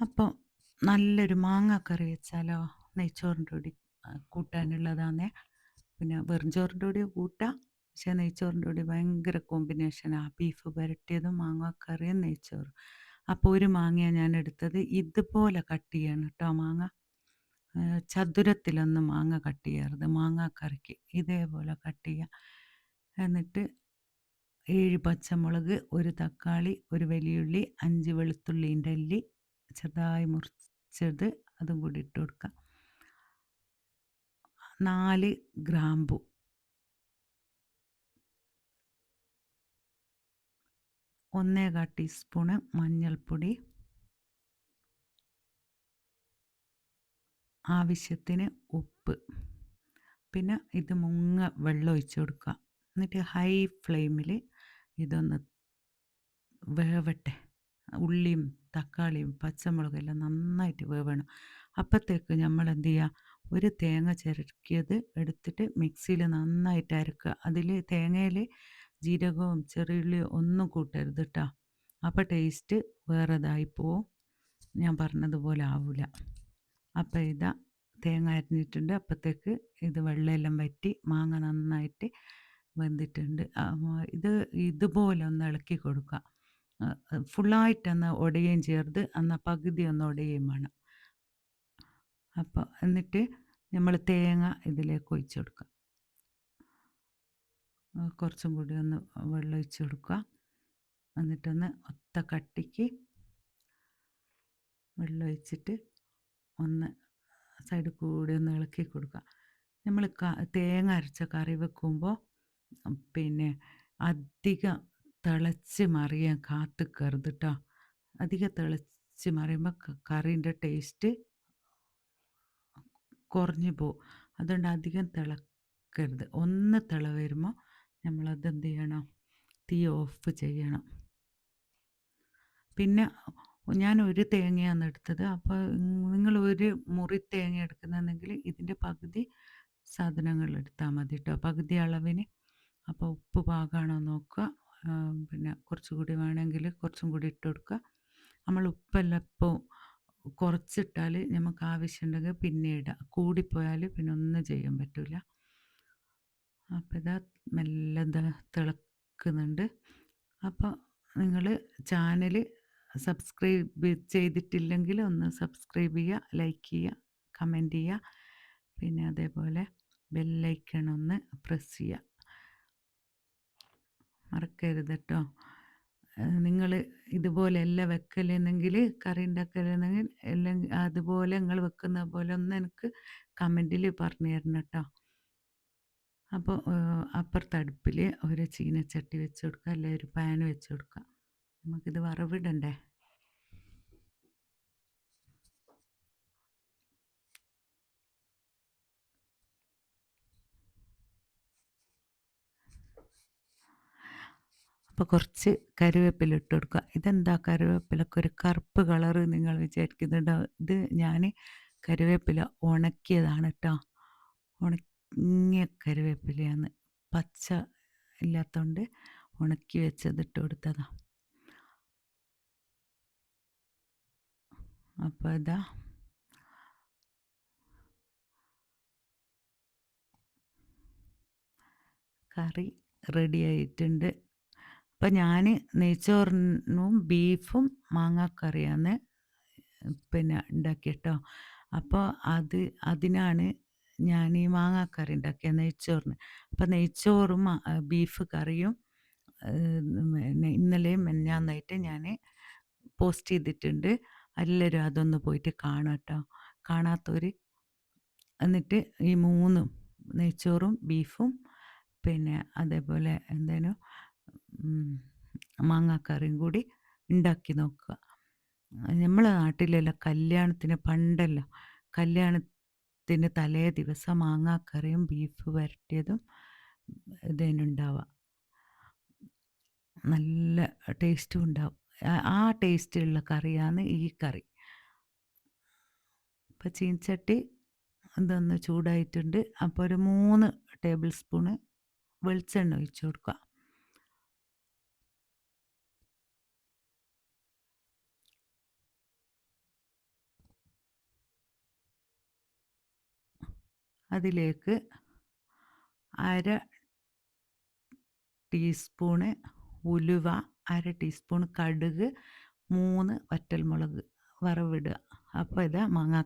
അപ്പം നല്ലൊരു മാങ്ങ കറി വെച്ചാലോ? നെയ്ച്ചോറിന്റെ കൂടി കൂട്ടാനുള്ളതാന്നേ. പിന്നെ വെറും ചോറിന്റെ കൂടി കൂട്ടാം. പക്ഷേ നെയ്ച്ചോറിന്റെ കൂടി ഭയങ്കര കോമ്പിനേഷനാണ് ബീഫ് പുരട്ടിയതും മാങ്ങ കറിയും നെയ്ച്ചോറും. അപ്പോൾ ഒരു മാങ്ങയാണ് ഞാൻ എടുത്തത് ഇതുപോലെ കട്ട് ചെയ്യണം കേട്ടോ മാങ്ങ. ചതുരത്തിലൊന്ന് മാങ്ങ കട്ട് ചെയ്യരുത് മാങ്ങ കറിക്ക് ഇതേപോലെ കട്ട് ചെയ്യുക എന്നിട്ട് ഏഴ് പച്ചമുളക് ഒരു തക്കാളി ഒരു വലിയുള്ളി അഞ്ച് വെളുത്തുള്ളീന്റെ അല്ലി ചെറുതായി മുറിച്ചത് അതും കൂടി ഇട്ട് കൊടുക്കുക നാല് ഗ്രാമ്പു. ഒന്നേകാൽ ടീസ്പൂണ് മഞ്ഞൾപ്പൊടി. ആവശ്യത്തിന് ഉപ്പ്. പിന്നെ ഇത് മുങ്ങ വെള്ളം ഒഴിച്ചു കൊടുക്കുക എന്നിട്ട് ഹൈ ഫ്ലെയിമിൽ ഇതൊന്ന് വേവട്ടെ. ഉള്ളിയും തക്കാളിയും പച്ചമുളകും എല്ലാം നന്നായിട്ട് വേവണം. അപ്പോഴത്തേക്ക് നമ്മൾ എന്ത് ചെയ്യുക ഒരു തേങ്ങ ചിരക്കിയത് എടുത്തിട്ട് മിക്സിയിൽ നന്നായിട്ട് അരക്കുക. അതിൽ തേങ്ങയിൽ ജീരകവും ചെറിയുള്ളിയും ഒന്നും കൂട്ടരുത് കേട്ടോ അപ്പോൾ ടേസ്റ്റ് വേറെതായി പോവും. ഞാൻ പറഞ്ഞതുപോലെ ആവില്ല അപ്പോൾ ഇതാ തേങ്ങ അരിഞ്ഞിട്ടുണ്ട്. അപ്പോഴത്തേക്ക് ഇത് വെള്ളമെല്ലാം വറ്റി മാങ്ങ നന്നായിട്ട് വെന്തിട്ടുണ്ട്. ഇത് ഇതുപോലെ ഒന്ന് ഇളക്കി കൊടുക്കുക. ഫുള്ളായിട്ടൊന്ന് ഒടയുകയും ചെയ്യരുത്. അന്ന് പകുതി ഒന്ന് ഒടയുകയും വേണം. അപ്പോൾ എന്നിട്ട് നമ്മൾ തേങ്ങ ഇതിലേക്ക് ഒഴിച്ചു കൊടുക്കുക. കുറച്ചും കൂടി ഒന്ന് വെള്ളം ഒഴിച്ച് കൊടുക്കുക. എന്നിട്ടൊന്ന് ഒത്ത കട്ടിക്ക് വെള്ളം ഒഴിച്ചിട്ട് ഒന്ന് സൈഡിൽ കൂടി ഒന്ന് ഇളക്കി കൊടുക്കുക. നമ്മൾ തേങ്ങ അരച്ച കറി വെക്കുമ്പോൾ പിന്നെ അധികം തിളച്ച് മറിയാൻ കാത്തിക്കരുത് കേട്ടോ അധികം തിളച്ച് മറിയുമ്പോൾ കറീന്റെ ടേസ്റ്റ് കുറഞ്ഞു പോകും അതുകൊണ്ട് അധികം തിളക്കരുത്. ഒന്ന് തിള വരുമ്പോൾ നമ്മളത് എന്ത് ചെയ്യണം? തീ ഓഫ് ചെയ്യണം. പിന്നെ ഞാൻ ഒരു തേങ്ങയാണ് എടുത്തത്. അപ്പോൾ നിങ്ങൾ ഒരു മുറി തേങ്ങ എടുക്കുന്നുണ്ടെങ്കിൽ ഇതിന്റെ പകുതി സാധനങ്ങൾ എടുത്താൽ മതി കേട്ടോ പകുതി അളവിന്. അപ്പോൾ ഉപ്പ് പാകമാണോ നോക്കുക. പിന്നെ കുറച്ചുകൂടി വേണമെങ്കിൽ കുറച്ചും കൂടി ഇട്ട് കൊടുക്കുക. നമ്മൾ ഉപ്പെല്ലാം ഇപ്പോൾ കുറച്ചിട്ടാൽ നമുക്ക് ആവശ്യമുണ്ടെങ്കിൽ പിന്നെ ഇടാം കൂടിപ്പോയാൽ പിന്നെ ഒന്നും ചെയ്യാൻ പറ്റില്ല അപ്പോൾ ഇതാ മെല്ലെ തിളക്കുന്നുണ്ട്. അപ്പോൾ നിങ്ങൾ ചാനൽ സബ്സ്ക്രൈബ് ചെയ്തിട്ടില്ലെങ്കിൽ ഒന്ന് സബ്സ്ക്രൈബ് ചെയ്യുക ലൈക്ക് ചെയ്യുക കമന്റ് ചെയ്യുക. പിന്നെ അതേപോലെ ബെല്ലൈക്കൺ ഒന്ന് പ്രസ് ചെയ്യുക. മറക്കരുത് കേട്ടോ നിങ്ങൾ ഇതുപോലെ എല്ലാം വെക്കലെന്നെങ്കിൽ കറി ഉണ്ടാക്കലെന്നെങ്കിൽ അല്ലെങ്കിൽ അതുപോലെ നിങ്ങൾ വെക്കുന്ന പോലെ ഒന്ന് എനിക്ക് കമന്റിൽ പറഞ്ഞു തരണം കേട്ടോ അപ്പോൾ അപ്പുറത്തെ അടുപ്പിൽ ഒരു ചീനച്ചട്ടി വെച്ച് കൊടുക്കുക അല്ലെങ്കിൽ ഒരു പാൻ വെച്ച് കൊടുക്കുക നമുക്കിത് വറവിടണ്ടേ? അപ്പോൾ കുറച്ച് കരുവേപ്പില ഇട്ട് കൊടുക്കുക. ഇതെന്താ കരുവേപ്പിലൊക്കെ ഒരു കറുപ്പ് കളറ് നിങ്ങൾ വിചാരിക്കുന്നുണ്ടാവും ഇത് ഞാൻ കരുവേപ്പില ഉണക്കിയതാണ് കേട്ടോ ഉണങ്ങിയ കരുവേപ്പിലയാണ് പച്ച ഇല്ലാത്തതുകൊണ്ട് ഉണക്കി വെച്ചത് ഇട്ട് കൊടുത്തതാണ് അപ്പോൾ ഇതാ. കറി റെഡി ആയിട്ടുണ്ട്. അപ്പം ഞാൻ നെയ്ച്ചോറിനും ബീഫും മാങ്ങാക്കറിയാണ് പിന്നെ ഉണ്ടാക്കിയിട്ടോ അപ്പോൾ അത് അതിനാണ് ഞാൻ ഈ മാങ്ങാക്കറി ഉണ്ടാക്കിയത് നെയ്ച്ചോറിന്. അപ്പം നെയ്ച്ചോറും ബീഫ് കറിയും ഇന്നലെയും മെഞ്ഞാന്നായിട്ട് ഞാൻ പോസ്റ്റ് ചെയ്തിട്ടുണ്ട്. എല്ലാവരും അതൊന്ന് പോയിട്ട് കാണാം കേട്ടോ കാണാത്തവർ എന്നിട്ട് ഈ മൂന്നും നെയ്ച്ചോറും ബീഫും പിന്നെ അതേപോലെ എന്തേനു മാങ്ങാക്കറിയും കൂടി ഉണ്ടാക്കി നോക്കുക. നമ്മളെ നാട്ടിലെല്ലാം കല്യാണത്തിന് പണ്ടല്ല കല്യാണത്തിന് തലേ ദിവസം മാങ്ങാക്കറിയും ബീഫ് വരട്ടിയതും ഇതിനുണ്ടാവുക നല്ല ടേസ്റ്റും ഉണ്ടാവും ആ- ടേസ്റ്റുള്ള കറിയാണ് ഈ കറി. അപ്പോൾ ചീനച്ചട്ടി ഇതൊന്ന് ചൂടായിട്ടുണ്ട്. അപ്പോൾ ഒരു മൂന്ന് ടേബിൾ സ്പൂണ് വെളിച്ചെണ്ണ ഒഴിച്ചു കൊടുക്കുക. അതിലേക്ക് അര ടീസ്പൂണ് ഉലുവ അര ടീസ്പൂൺ കടുക് മൂന്ന് വറ്റൽമുളക് വറവിടുക. അപ്പോൾ ഇത് മാങ്ങ